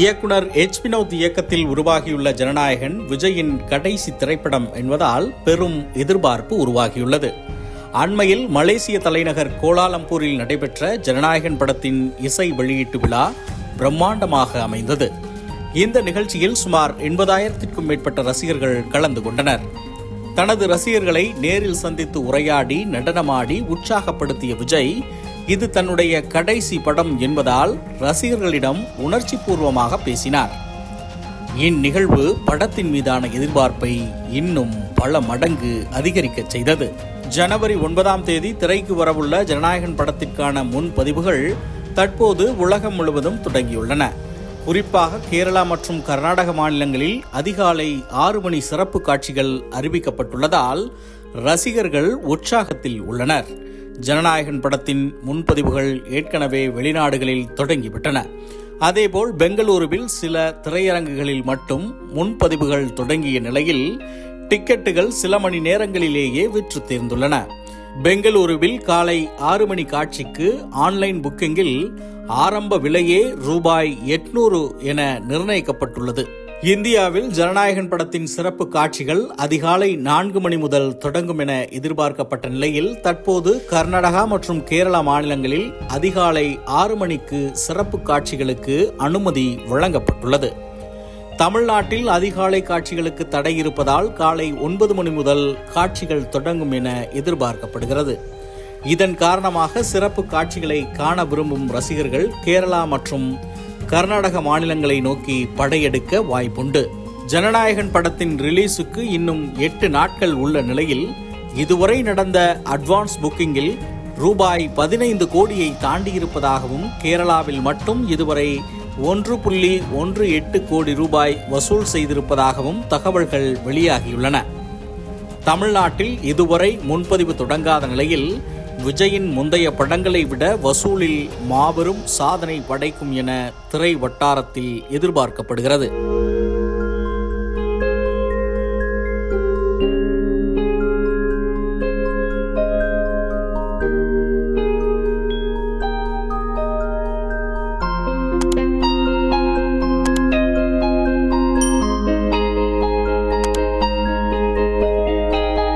இயக்குனர் எச் வினோத் இயக்கத்தில் உருவாகியுள்ள ஜனநாயகன் விஜயின் கடைசி திரைப்படம் என்பதால் பெரும் எதிர்பார்ப்பு உருவாகியுள்ளது. அண்மையில் மலேசிய தலைநகர் கோலாலம்பூரில் நடைபெற்ற ஜனநாயகன் படத்தின் இசை வெளியீட்டு விழா பிரம்மாண்டமாக அமைந்தது. இந்த நிகழ்ச்சியில் சுமார் எண்பதாயிரத்திற்கும் மேற்பட்ட ரசிகர்கள் கலந்து கொண்டனர். தனது ரசிகர்களை நேரில் சந்தித்து உரையாடி நடனமாடி உற்சாகப்படுத்திய விஜய் இது தன்னுடைய கடைசி படம் என்பதால் ரசிகர்களிடம் உணர்ச்சி பூர்வமாக பேசினார். இந்நிகழ்வு படத்தின் மீதான எதிர்பார்ப்பை இன்னும் பல மடங்கு அதிகரிக்கச் செய்தது. ஜனவரி ஒன்பதாம் தேதி திரைக்கு வரவுள்ள ஜனநாயகன் படத்திற்கான முன்பதிவுகள் தற்போது உலகம் முழுவதும் தொடங்கியுள்ளன. குறிப்பாக கேரளா மற்றும் கர்நாடக மாநிலங்களில் அதிகாலை ஆறு மணி சிறப்பு காட்சிகள் அறிவிக்கப்பட்டுள்ளதால் ரசிகர்கள் உற்சாகத்தில் உள்ளனர். ஜனநாயகன் படத்தின் முன்பதிவுகள் ஏற்கனவே வெளிநாடுகளில் தொடங்கிவிட்டன. அதேபோல் பெங்களூருவில் சில திரையரங்குகளில் மட்டும் முன்பதிவுகள் தொடங்கிய நிலையில் டிக்கெட்டுகள் சில மணி நேரங்களிலேயே விற்று தீர்ந்துள்ளன. பெங்களூருவில் காலை ஆறு மணி காட்சிக்கு ஆன்லைன் புக்கிங்கில் ஆரம்ப விலையே ரூபாய் எட்நூறு என நிர்ணயிக்கப்பட்டுள்ளது. இந்தியாவில் ஜனநாயகன் படத்தின் சிறப்பு காட்சிகள் அதிகாலை நான்கு மணி முதல் தொடங்கும் என எதிர்பார்க்கப்பட்ட நிலையில் தற்போது கர்நாடகா மற்றும் கேரளா மாநிலங்களில் அதிகாலை ஆறு மணிக்கு சிறப்பு காட்சிகளுக்கு அனுமதி வழங்கப்பட்டுள்ளது. தமிழ்நாட்டில் அதிகாலை காட்சிகளுக்கு தடை இருப்பதால் காலை ஒன்பது மணி முதல் காட்சிகள் தொடங்கும் என எதிர்பார்க்கப்படுகிறது. இதன் காரணமாக சிறப்பு காட்சிகளை காண விரும்பும் ரசிகர்கள் கேரளா மற்றும் கர்நாடக மாநிலங்களை நோக்கி படையெடுக்க வாய்ப்புண்டு. ஜனநாயகன் படத்தின் ரிலீஸுக்கு இன்னும் எட்டு நாட்கள் உள்ள நிலையில் இதுவரை நடந்த அட்வான்ஸ் புக்கிங்கில் ரூபாய் பதினைந்து கோடியை தாண்டியிருப்பதாகவும் கேரளாவில் மட்டும் இதுவரை ஒன்று புள்ளி ஒன்று எட்டு கோடி ரூபாய் வசூல் செய்திருப்பதாகவும் தகவல்கள் வெளியாகியுள்ளன. தமிழ்நாட்டில் இதுவரை முன்பதிவு தொடங்காத நிலையில் விஜயின் முந்தைய படங்களை விட வசூலில் மாபெரும் சாதனை படைக்கும் என திரை வட்டாரத்தில் எதிர்பார்க்கப்படுகிறது.